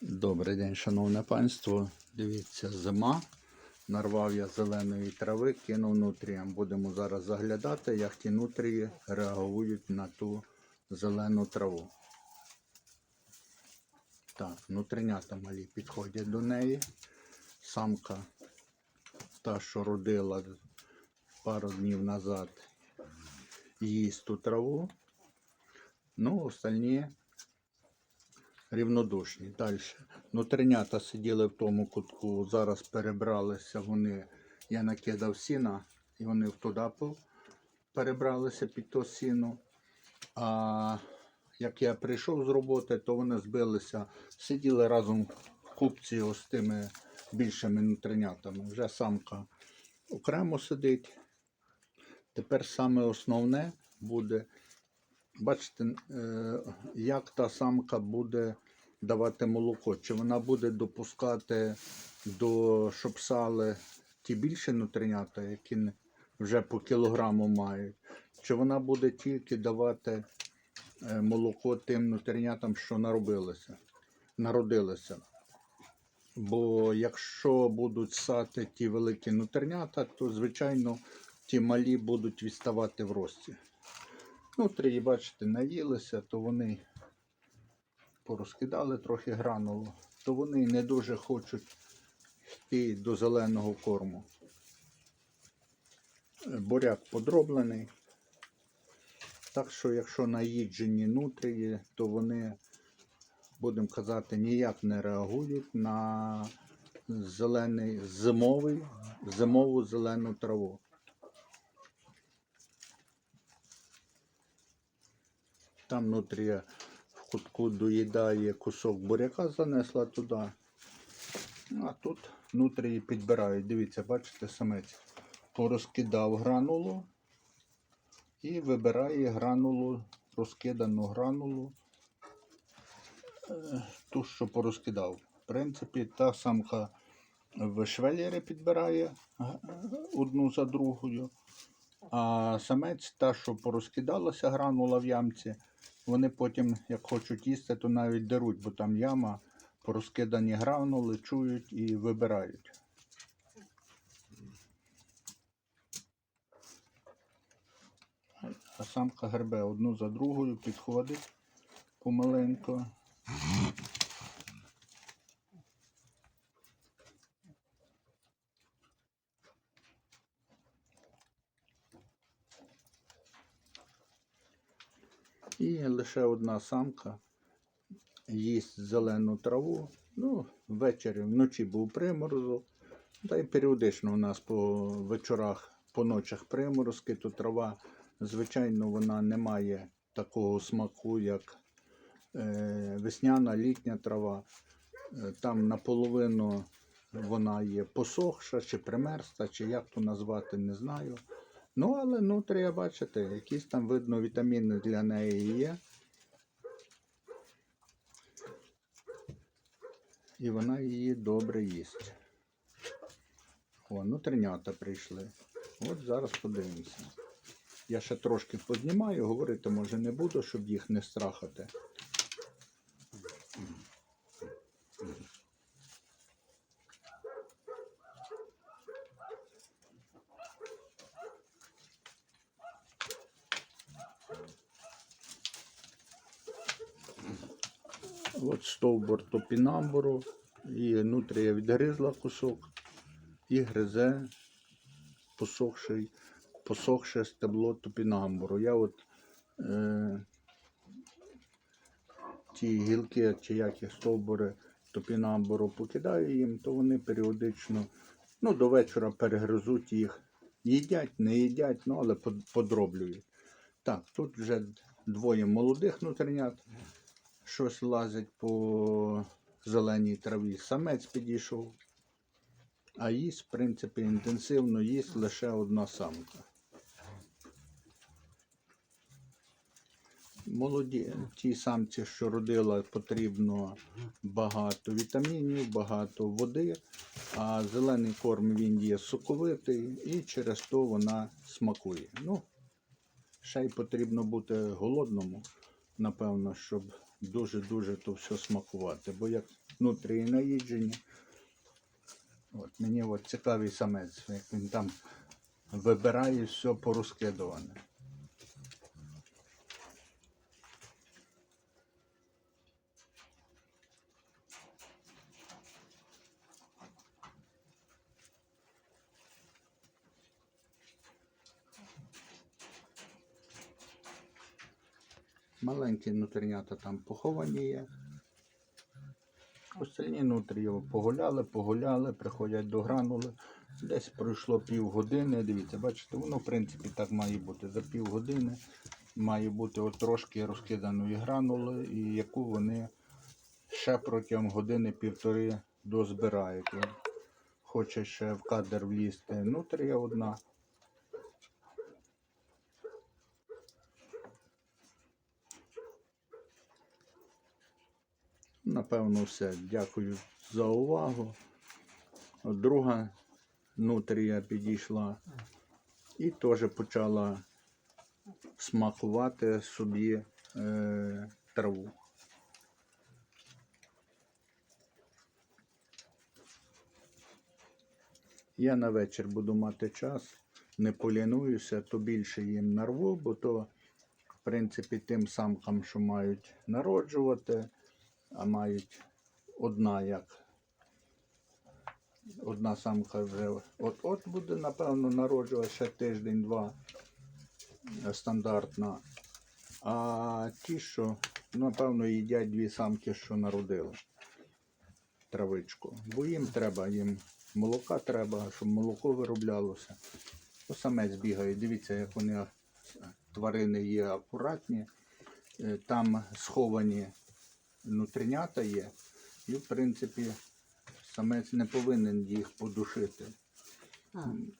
Добрий день, шановне панство. Дивіться, зима. Нарвав я зеленої трави, кинув нутріям. Будемо зараз заглядати, як ті нутрії реагують на ту зелену траву. Так, нутринята малі підходять до неї. Самка, та, що родила пару днів назад, їсть ту траву. Ну, остальні рівнодушні. Далі. Нутринята сиділи в тому кутку, зараз перебралися вони. Я накидав сіна, і вони туди перебралися під то сіно. А як я прийшов з роботи, то вони збилися, сиділи разом в купці з тими більшими нутринятами. Вже самка окремо сидить. Тепер саме основне буде бачите, е, як та самка буде давати молоко. Чи вона буде допускати до щоб сали ті більші нутринята, які вже по кілограму мають, чи вона буде тільки давати е, молоко тим нутринятам, що наробилися, народилися. Бо якщо будуть сати ті великі нутринята, то звичайно ті малі будуть відставати в рості. Внутрі, бачите, наїлися, то вони порозкидали трохи гранулу, то вони не дуже хочуть йти до зеленого корму. Буряк подроблений. Так що, якщо наїджені нутрії, то вони, будемо казати, ніяк не реагують на зелений зимовий, зимову зелену траву. Там внутрі в кутку доїдає кусок буряка, занесла туди. Ну, А тут внутрі підбирають. Дивіться, бачите, самець порозкидав гранулу і вибирає гранулу, розкидану гранулу, е, ту, що порозкидав. В принципі, та самка в швелєри підбирає е, одну за другою. А самець, та, що порозкидалася гранула в ямці, вони потім, як хочуть їсти, то навіть деруть, бо там яма, порозкидані гранули, чують і вибирають. А самка гребе одну за другою, підходить помаленько. І лише одна самка їсть зелену траву. Ну, ввечері, вночі був приморозок. Та й періодично у нас по вечорах, по ночах приморозки, то трава, звичайно, вона не має такого смаку, як е, весняна літня трава. Е, Там наполовину вона є посохша, чи примерзла, чи як то назвати, не знаю. Ну, але ну, треба бачити, якісь там видно вітаміни для неї є. І вона її добре їсть. О, нутринята прийшли. От зараз подивимося. Я ще трошки познімаю, говорити може не буду, щоб їх не страхати. От стовбур топінамбуру, і нутрія відгризла кусок і гризе посохший, посохше стебло топінамбуру. Я от е, ті гілки, чи які стовбури топінамбуру покидаю їм, то вони періодично ну, до вечора перегризуть їх. Їдять, не їдять, ну, але подроблюють. Так, тут вже двоє молодих нутринят щось лазить по зеленій траві. Самець підійшов. А їсть, в принципі, інтенсивно їсть лише одна самка. Молоді, ті самці, що родила, потрібно багато вітамінів, багато води, а зелений корм він є соковитий і через то вона смакує. Ну, ще й потрібно бути голодному, напевно, щоб дуже-дуже то все смакувати. Бо як внутрі наїджені. От, мені от цікавий самець, як він там вибирає все порозкидуване. Маленькі нутринята там поховані є. Остальні нутрі погуляли, погуляли, приходять до гранули. Десь пройшло півгодини. Дивіться, бачите, воно в принципі так має бути. За півгодини має бути от трошки розкиданої гранули, і яку вони ще протягом години-півтори дозбирають. Хоче ще в кадр влізти нутрія одна. Напевно, все. Дякую за увагу. Друга нутрія підійшла і теж почала смакувати собі е, траву. Я на вечір буду мати час, не полінуюся, то більше їм нарву, бо то, в принципі, тим самкам, що мають народжувати, а мають одна як. Одна самка вже от-от буде, напевно, народжувати ще тиждень-два е, стандартна. А ті, що, напевно, їдять дві самки, що народили травичку. Бо їм треба, їм молока треба, щоб молоко вироблялося. То самець бігає. Дивіться, як вони е, тварини є акуратні. Е, Там сховані нутринята є. І, в принципі, самець не повинен їх подушити.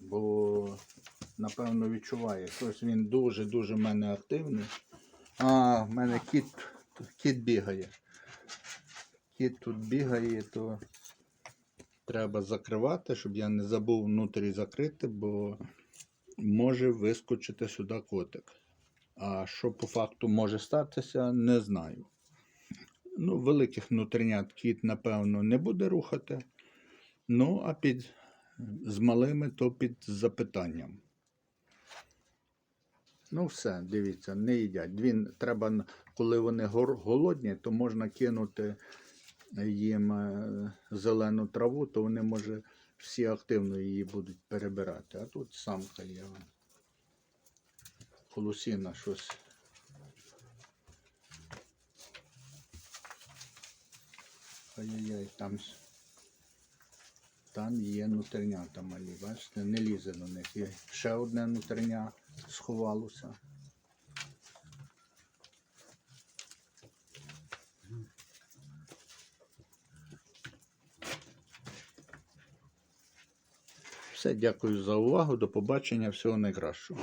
Бо, напевно, відчуває. Щось він дуже-дуже в мене активний. А, в мене кіт, кіт бігає. Кіт тут бігає, то треба закривати, щоб я не забув внутрі закрити, бо може вискочити сюди котик. А що по факту може статися, не знаю. Ну, великих внутрінят кіт, напевно, не буде рухати. Ну, а під з малими, то під запитанням. Ну, все, дивіться, не їдять. Він треба, коли вони голодні, то можна кинути їм е, зелену траву, то вони, може, всі активно її будуть перебирати. А тут самка є. вон. Холосіна щось. Ай-яй-яй, там, там є нутринята малі, бачите, не лізе до них. Є ще одне нутриня сховалося. Все, дякую за увагу. До побачення. Всього найкращого.